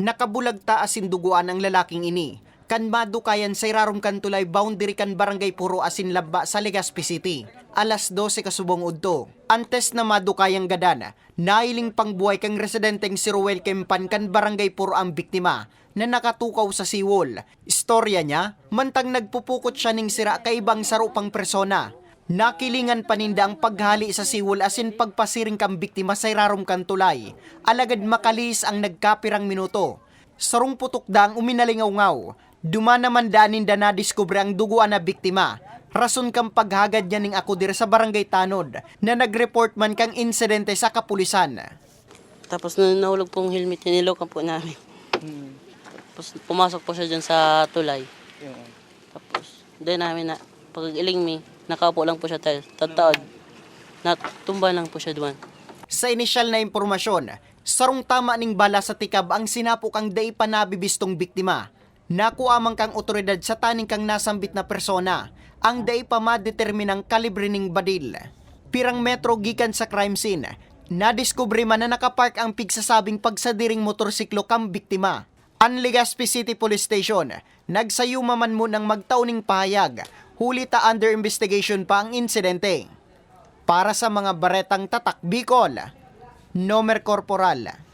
Nakabulag ta asin duguan ang lalaking ini. Kan madukayan sa irarom kan tulay boundary kan barangay Puro Asin Labba sa Legazpi City. Alas 12 kasubong udto. Antes na madukayang gadan, nailing pangbuhay kang residenteng si Ruel Kempan kan barangay Puro ang biktima na nakatukaw sa siwol. Istorya niya, mantang nagpupukot siya ning sira kay ibang sarupang persona. Nakilingan paninda ang paghali sa siwol asin pagpasiring kang biktima sa irarom kan tulay. Alagad makalis ang nagkapirang minuto. Sarong putok dang uminalingaw-ngaw. Duma naman danin da nadiskubre ang duguan na biktima. Rason kang paghagad niya ning ako dire sa barangay Tanod na nag-report man kang insidente sa kapulisan. Tapos nung nahulog pong helmet, nilokan po namin. Tapos pumasok po siya dyan sa tulay. Tapos, doon namin na, pag iling mi, nakaupo lang po siya tayo. Tataod. Natumba lang po siya doon. Sa inisyal na impormasyon, sarong tama ning bala sa tikab ang sinapok ang day pa nabibistong biktima. Naku amang kang otoridad sa taning kang nasambit na persona, ang day pa madeterminang kalibre ning badil. Pirang metro gikan sa crime scene, nadiskubre man na nakapark ang pigsasabing pagsadiring motorsiklo kang biktima. Ang Legazpi City Police Station, nagsayuma man mo ng magtauning pahayag, huli ta under investigation pa ang insidente para sa mga baretang tatak Bicol. Nomer Corporal